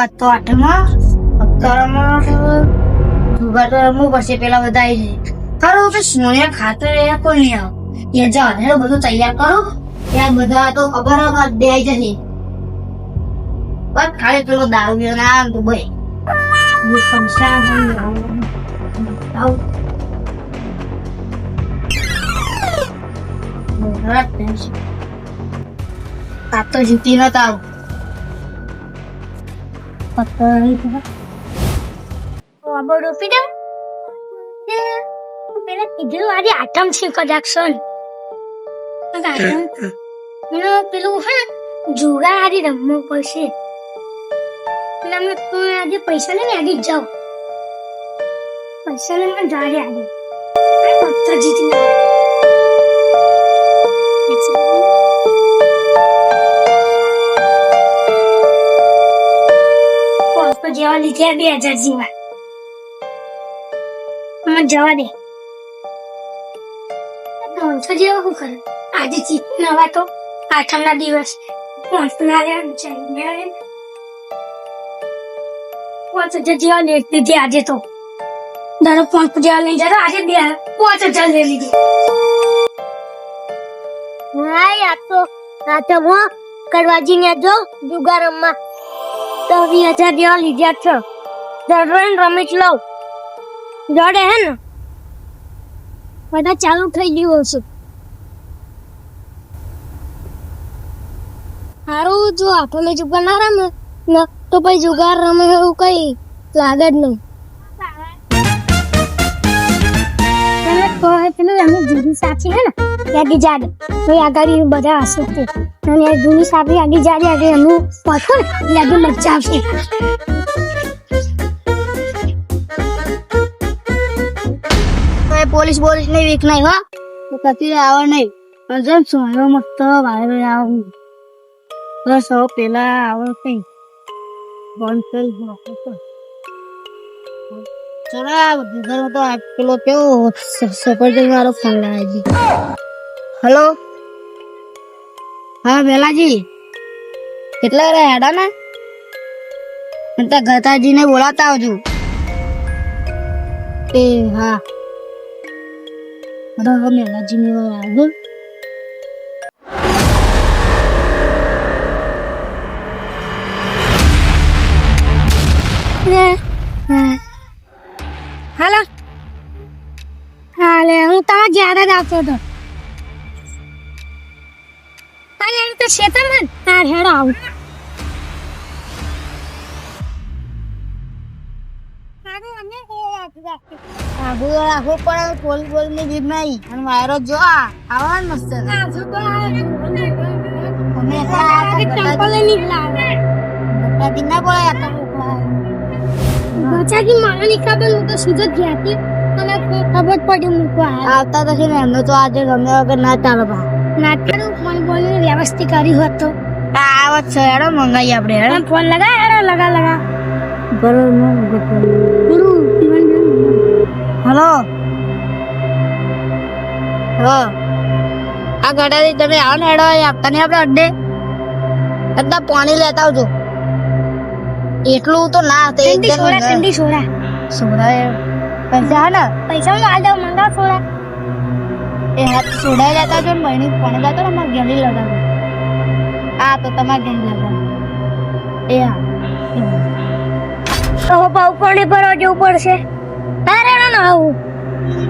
વાત તો આઠમાં. તો રમવું પડશે પેલા બધા આવી જાય ખરું તો સોનિયા ખાતર એ કોઈ નહીં આવે. એ જા બધું તૈયાર કરો. ત્યાં બધા તો ખબર હવે બે આવી જશે. બસ ખાલી પેલો દારૂ પીવો ના આમ તો ભાઈ આ તો જીતી નતા આવું. બાબો રોપી દઉં પેલા કીધું આજે આટમ છે આટમ પેલું હે ને, જુગાર આજે રમવું પડશે અમે તું આજે પૈસા લઈને આજે જાઓ પૈસા લઈને જાડે આજે પત્તા જીતી જેવા લીધા બે હજાર જેવા મને જવા દે ત્રણસો જેવા શું કરે. આજે ચીત નવા તો આઠમ ના દિવસ. પાંચસો ના રહ્યા વિચારી પાંચ હજાર જેવા લેટ લીધી આજે તો. ધારો પાંચ જેવા લઈ જતા આજે બે પાંચ હજાર લઈ લીધી. હા, યાર તો આઠમમાં કરવાજી ને જો જુગારમમાં. તો વીસ હજાર જેવા લીધા છો. દરરોજ રમીચ લઉં. જોડે હે ને? બધા ચાલુ થઈ ગયું હશે. સારું જો આપણને જુગાર ના રમે તો પછી જુગાર રમે એવું કઈ લાગે જ નહીં. પેલું એમની જૂની સાચી હે ને? યાદી જાડે. તો આગળ બધા હશે અને એ જૂની સાથી આગળ જાડે આગળ એમનું ને એટલે આગળ આવશે. પોલીસ બોલીસ નહીં વીક નહીં હો. તો કતી આવે નહીં. પણ જેમ સોનો મસ્ત વાયરો આવું બસ હવે પેલા આવે કઈ. બંધ કરી ચલો, આ ઘરમાં આ પેલો કેવો સફરજન વાળો ફોન લાવી હલો? હા વેલાજી. કેટલા રહ્યા હેડા ને? ત્યાં ગતાજીને બોલાતા આવજો એ હા. બધા મેલાજી ને આવજો હાલો. હાલે હું તમારા ઘેર જ આવતો હતો. એમ તાર હેડો આવું. આગુ રાખવું પડે પોલીસ પોલીસની બીક નહીં. અને વાયરો જો આ આવા મસ્ત અમે ગણપતિ ના બોલાય આટલા કે બચાકી મને ખબર હું તો જ ગયા હતી. ખબર પડી મૂકવા આવતા તો છે ને એમને તો આજે ગમે વગર ના ચાલે બા. નાટકનું ફોન બોલીને વ્યવસ્થિત કર્યું હોત તો? આ આવત છે હેડો મંગાઈ આપણે હેડો. ફોન લગા હેડો લગા લગા. બરોબર ગુરુ હલો. હલો. આ ગાડાથી તમે આવો ને હેડો એ આપતા નહીં આપણે અડ્ડે. બધા પાણી લેતા આવજો. એટલું તો ના તે ઠંડી સોડા સોડા. સોડા એ. પૈસા હા ને? પૈસા હું આલ દઉં મંગાવ સોડા. એ હાથ સોડા લેતા આવજો ને બહેની પાણી લેતા ને અમારે ગેલી લગાવો આ તો તમારે ઘેરી લગાવો એ હા. તો ભાવ પાણી ભરવા જવું પડશે. તારે ને આવું.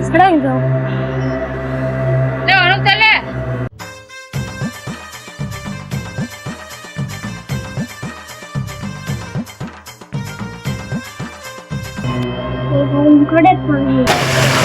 સડન જાઉં પાણી પાણી.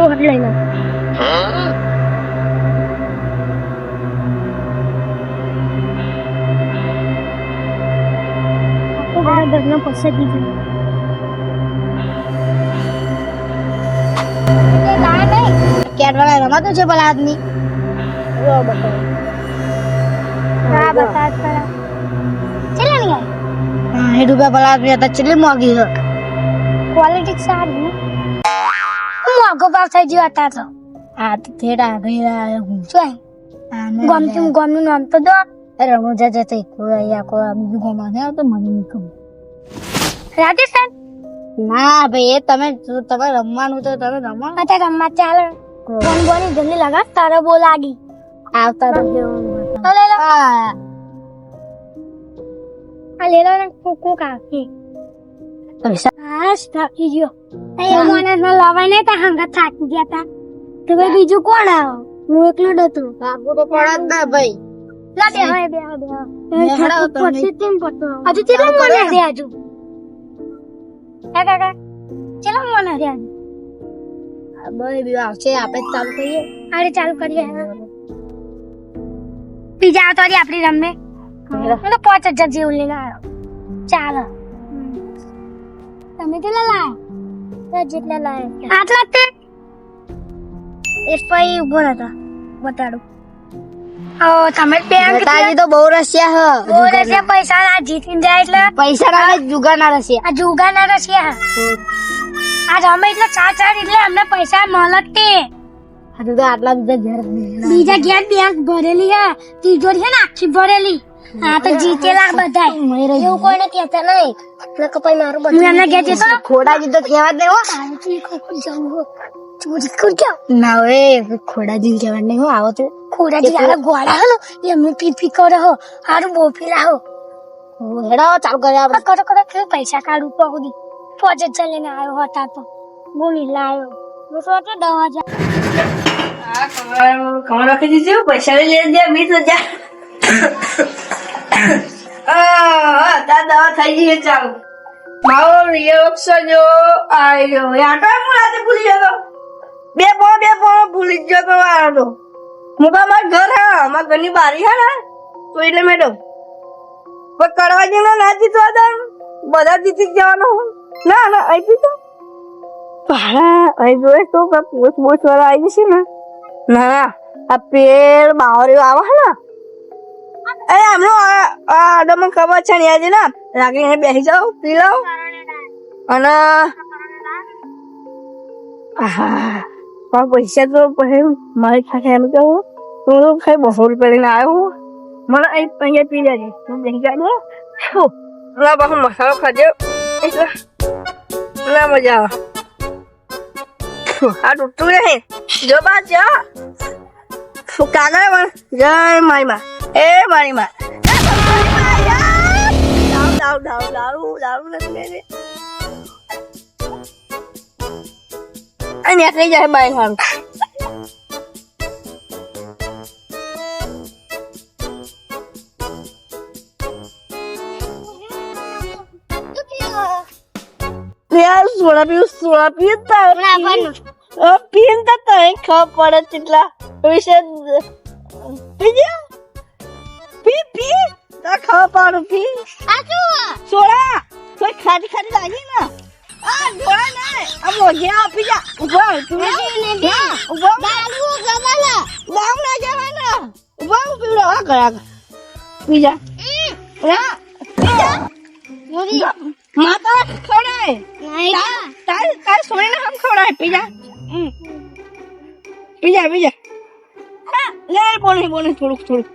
તો હટ લઈ લો આખો મારા ઘરનો પૈસા દીધો એ ના નહીં કેટ વાળા રમાતો છે પેલા આદમી જો બતાવો હા બતા ખરા ચલે નહીં આય હા એ રૂપિયા પેલા આદમી હતા કેટલી મોંઘી ભાવ થઈ ગયો હતા તો. આ તો ભેરા હું શું ગમતું ગમનું નામ તો દો. રમોજા જતે અહીંયા કોઈ બીજું ગમા ને તો મને નહીં ખબર. રાજસ્થાન ના ભાઈ એ તમે તમે રમવાનું તો તમે રમો ને. રમવા ચાલે. ફોન બોની જલ્દી લગા તારે બો લાગી. આવતા તો તો લો. હા. આ લે લો ને કુકુ કાકી પૈસા હા થાકી ગયો. એ મને ન લવાય ને તા થાકી ગયા તા. તો ભાઈ બીજું કોણ આવો? હું એકલો જ હતો. કાકુ તો પડે ના ભાઈ. લા બે હવે બે બે બે હડાવો તમે. પછી તેમ પતો હજુ ચેલા મને દે હજુ. કાકા કાકા ચેલા મને દે હજુ ભાઈ બી આવશે આપણે ચાલુ કરીએ. અરે ચાલુ કરીએ બીજા આવતો હતી આપડી રમે. પાંચ હજાર જેવું લઈને આવ્યો ચાલો. તમે કેટલા લાયા? જેટલા લાયા. આટલા તે એ પછી ઊભો હતા બતાડું. ઓ તમે બેંક તો બહુ રસિયા હ. બહુ છે પૈસા ના જીતીને જાય એટલે? પૈસા ના જુગા ના રસિયા આ જુગા ના રસિયા આજ અમે એટલે ચાર ચાર એટલે અમને પૈસા મળત તે હજુ તો આટલા બધા ઘર બીજા ઘેર બેંક ભરેલી હે. તિજોરી છે ને આખી ભરેલી. હા તો જીતેલા બધા એવું કોઈને કહેતા નહીં. એટલે કપાઈ મારું બધું એમને ઘેર જતો ખોડાજી તો? કહેવા જ નહીં હો. ચોરી કરી જાવ ના હવે ખોડાજી કહેવા નહીં હો આવો તો. ખોરાજી આલા ગોળા હો ને એમને પી પી કરે હો. હારું બહુ પીલા હો હેડા ચાલુ કરે આપણે કરો કરો કેવું પૈસા કાઢું તો સુધી. પોચ હજાર લઈને આવ્યો હતા તો. બોલી લાયો. હું હજાર કમર રાખી દીધું પૈસા લઈ લે વીસ હજાર. હા તાર દવા થઈ ગઈ ચાલુ. મારો રિએક્શન જો આવ્યો આટો હું રાતે ભૂલી ગયો બે પોણો બે પોણો ભૂલી જ તો આટો હું તો અમારા હા, અમારા ઘરની બારી હા ને. તો એટલે મેડમ પણ કરવા જેનો ના જીતવા હતા બધા જીતી જવાનો ના ના અહીં જીતો ભાડા અહીં જોઈ તો પોસ્ટ બોસ્ટ વાળા આવી છે ને. ના આ પેડ, બાવરીઓ આવે ને. અરે આમનો આડો મને ખબર છે ને ને? એને બેસી જાવ પી લો. અને હા પૈસા તો પછી મારી ખાતે એમ કહું, હું તો ખાઈ બસો રૂપિયા લઈને આવ્યો મને અહીં અહીંયા પી જાય હું બેસી જાય ના બહુ મસાલો ખાજો. એટલે ના મજા આવે. આ તૂટતું નહીં જો બા, જો. કાગળ પણ. જય મારી એ મારી માં દારૂ દારૂ દારૂ દારૂ નથી આ નીકળી જાય બાય હાલ યાર સોડા પીવું સોડા પીવું તાર પીન તો ખબર પડે કેટલા વિશે પીજે પી પી. તા ખબર પડે પી. સોડા કોઈ ખાટી ખાટી લાગી ને? આ ગોળા ના આ મોજે આ પીજા ઊભા તું ઊભા દારૂ ગવાલા દારૂ ના. જવાના. ઊભા પીવડો આ ગયા પીજા. ના પીજા. માતા ખવડાય તાર તાર સોને હમ ખવડાય પીજા. પીજા પીજા. હા લે બોલે બોલે થોડુંક થોડુંક.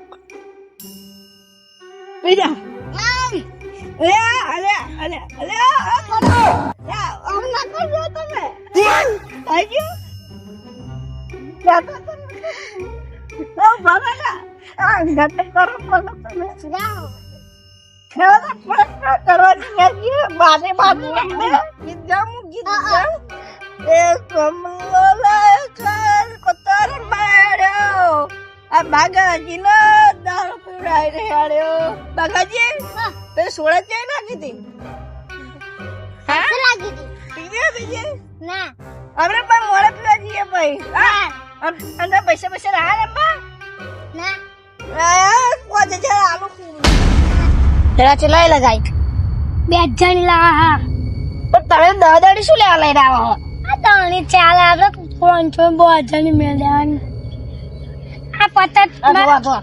પીજા લે અલે અલે અલે આ કરો લે આમ ના કરજો તમે આઈ ગયો યા તો ઓ બાબા ના આ ગત કરો કરો તમે જાઓ ખેલા પ્રશ્ન કરવાની નથી બારે બારે ગીત ગામું ગીત ગામ એ કમલોલા કર કોતર માર્યો આ બાગાજી નો દારૂ પીવડાઈ રહ્યો તે સોળા ચાઈ નાખી હતી? હા? લાગી હતી. પીવે બીજે ના. આપણે પણ મોડે પીવા જઈએ ભાઈ. હા? અંદર પૈસા પૈસા રહ્યા ને બા? ના. કોણ છે આલુ લગાઈ બે જણ લા પણ તમે દહ શું લેવા લઈને આવો આ દાણી ચાલ આવે પાંચસો બહુ હજારની મેળ દેવાની. આ જો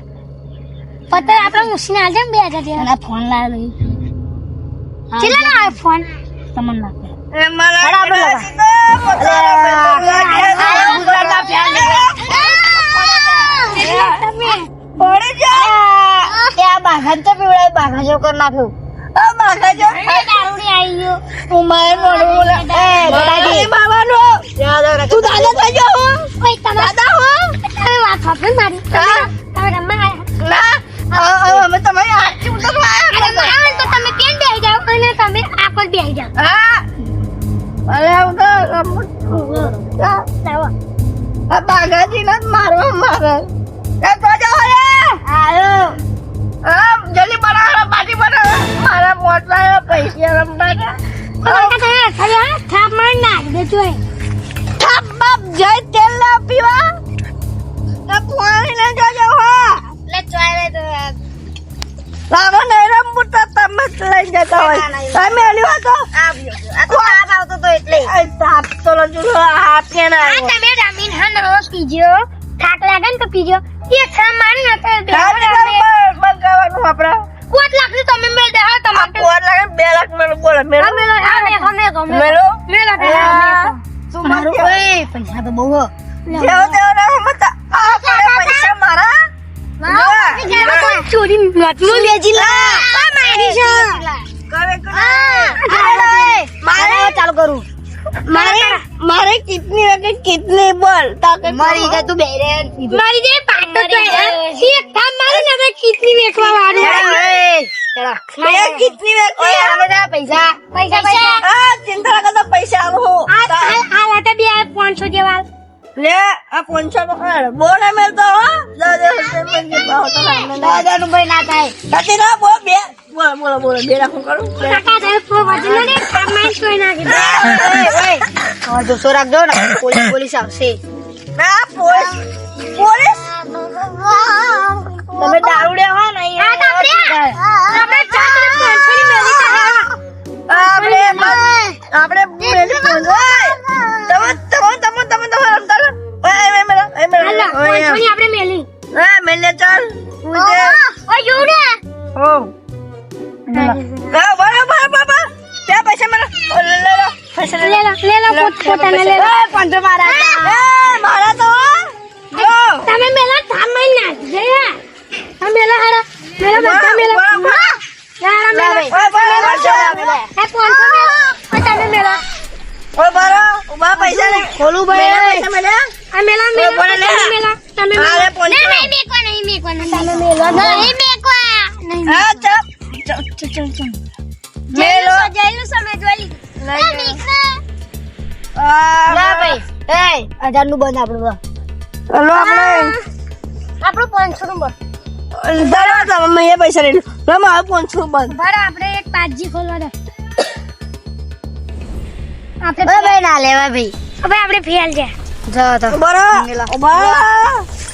પતર આપણે મૂસીને આજે બે હજાર દેવા ના ફોન લાવ્યો કેટલા ફોન? તમને ના એ મારા બરાબર કડાસી તો પોતાના પૈસા આ ગુજરાતના ફેન તમે? પડી જા એ આ બાઘા તો પીવડાય બાઘા જો કરી નાખ્યું. આ બાગા જો. દારૂડી આવી ગયો. ઉમાય મોડું બોલે એ દાદાજી. બાબાનો. તું દાદા હો. દાદા હો. તમે વાત મારી. તમે રમવા આવ્યા. ના. આ- આ અમે તમે. તો તમે કેમ બેહી અને તમે આ પર બેહી જાઓ હા અરે હું તો મારવા મારે તો આ જલ્દી બનાવો પાર્ટી બનાવો મારા મોટા પૈસા રમતા થાપ મારી નાખ દેજો થાપ બાપ જય તેલ પીવા ના પાણી ના જોજો હો રમવું તો તમે લઈ જતા હોય તમે એની વાત આવ્યો આ તો તાપ આવતો તો એટલે તાપ તો લજુ હાથ કે ના આ તમે રમીન હન રોજ પીજો થાક લાગે ને તો પીજો એક થાપ મારી ના તો બંધ આપડે કોટ લાખની તમે મેળ દે હા આ તમારે પોર લાગે બે લાખ મેળો બોલે મેળો મેલો અમે અમે ગમે મેળો મારું ઓય પૈસા તો બહુ હો. જેવો તેવો ના મત આ પૈસા મારા લેજી લા મારી છે મારે ચાલુ કરું મારે મારે કિતની વખત કિતની બોલ તાકે મારી ગઈ તું બેરે મારી જે પાટો તો એક થાપ મારે ને તો કિતની વેકવા વાળું મેં કિતની વખત પૈસા પૈસા પૈસા આ ચિંતા કરતો પૈસા આવો આ આ આ લાટા બે પાંચસો જેવા લે આ પોંચો નો ખર બોલે મેલતો હો દાદા હશે પણ ભાવ તો ના દાદા નું ભાઈ ના થાય નથી ના બોલ બે બોલો બોલો બોલો બે રાખું કરું કાકા દે તો વજન ને થાપ મારી સોય નાખી ઓય, ઓય. હવે જોશો રાખજો ને પોલીસ પોલીસ આવશે ના પોલીસ પોલીસ તમે દારૂ હો નહીં આ ઊભા પૈસા લે ખોલું ભાઈ. પૈસા મેલા? આ મેલા મેલા બોલે લે. તમે મેલા. તમે હા, મેલા. નહીં મેકવા નહીં મેકવા તમે મેલા નહીં મેકવા. નહીં હા ચાલ. ચાલ ચાલ ચાલ ચાલ. મેલો. જઈલું સમજવાલી લઈ લે. ના ભાઈ. એ હજારનું બંધ આપણું તો. આપણે આપણું પાંચસો નું બસ બરાબર તમે પૈસા લઈ લો. રમા પાંચસો બંધ. બરાબર આપણે એક પાંચજી ખોલવા દે. આપણે ભાઈ ના લેવા ભાઈ. હવે આપણે ફેલ છે. જાઓ તો. ઊભા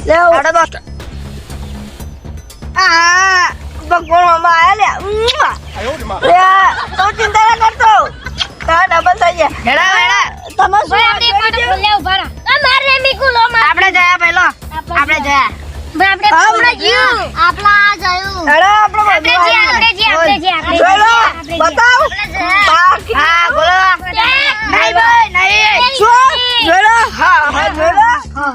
લેવ આડો બસ. આ ભગવાન મામા આયા લે લે તો ચિંતા ના કરતો તા ડબલ થઈ ગયા. હેડા, હેડા. તમે શું આપણે જયા પેલો આપણે જયા. આપણે આપણે જીવ આપલા જયું. હેડા આપણે બધું આપણે જી આપણે જી આપણે જોઈ લો જી, આપણે જી. બતાવ. હા બોલો. નહીં ભાઈ નહીં. શું? જોઈ હા હા લો હા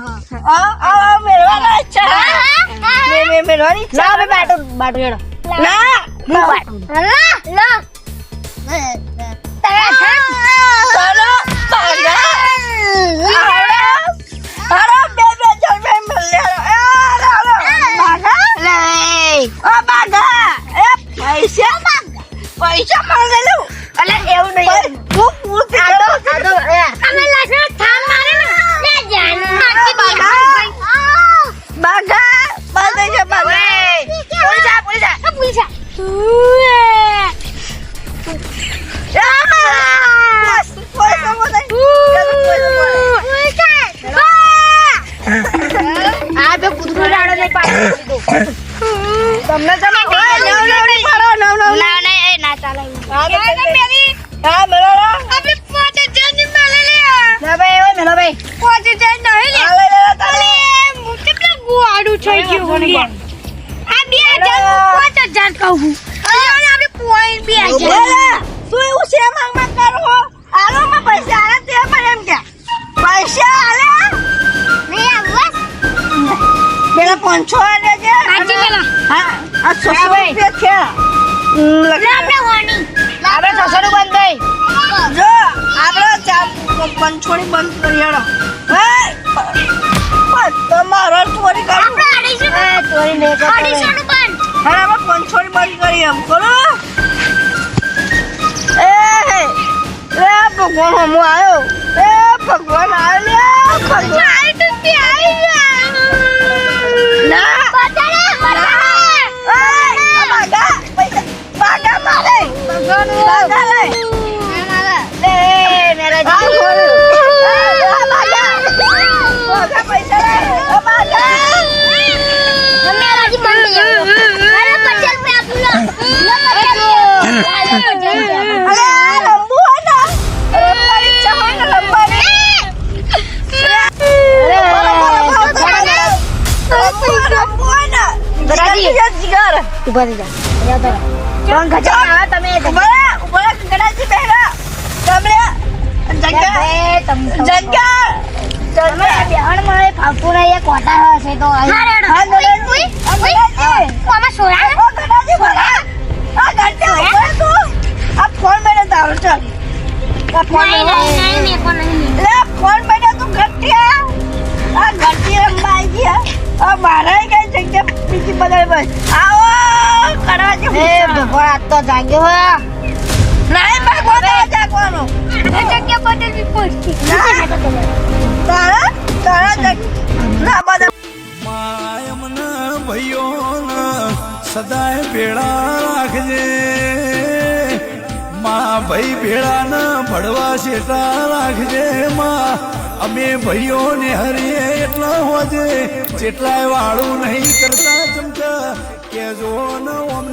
હા. મેળવાના ઈચ્છા. મે મે મેળવાની ના ભાઈ બાટુ બાટુ હેડો. ના. હું બાટુ લા લા ચાલો પૈસા પૈસા માંગેલું. લો અલે એવું નહીં પાંચસો આલે છે. સાચી પેલા. હા આ છસો રૂપિયા છે. આપણે હોની આપણે છસો નું બંધ થઈ જો આપણે ચાર પંચોડી બંધ કરી હેડો. તમારો ચોરી કરી. ચોરી નહીં બંધ. આપણે કરી એમ. કરો. એ એ ભગવાન હું આવ્યો. એ ભગવાન આવ્યો લે ભગવાન. તો આવી પચાસ રૂપિયા ઊભા થઈ જા ત્રણ ખજાના આવે તમે તમે. બેહણ મળે ફાફુ ના એક કોટા હશે તો. હા રેડો. આમાં સોયા? નહીં નહીં નહીં મેં નહીં લે ફોન બેઠા તું ઘટિયા આ ઘટિયા રમવા આવી ગયા આ મારે કઈ બદલ બસ. આવો કડવાજી એ ભગવાન આજ તો જાગ્યો હે. નહીં ભાગવાનો જાગવાનો જગ્યા બદલવી પડશે તારા તારા જગ ના બધા. માયમને ભાઈઓને સદાય ભેળા રાખજે. માં ભાઈ ભેળાને ભડવા શેટા રાખજે. માં અમે ભાઈઓને હરીએ એટલા હોજે. જેટલાય વાળું નહીં કરતા. የዞነውም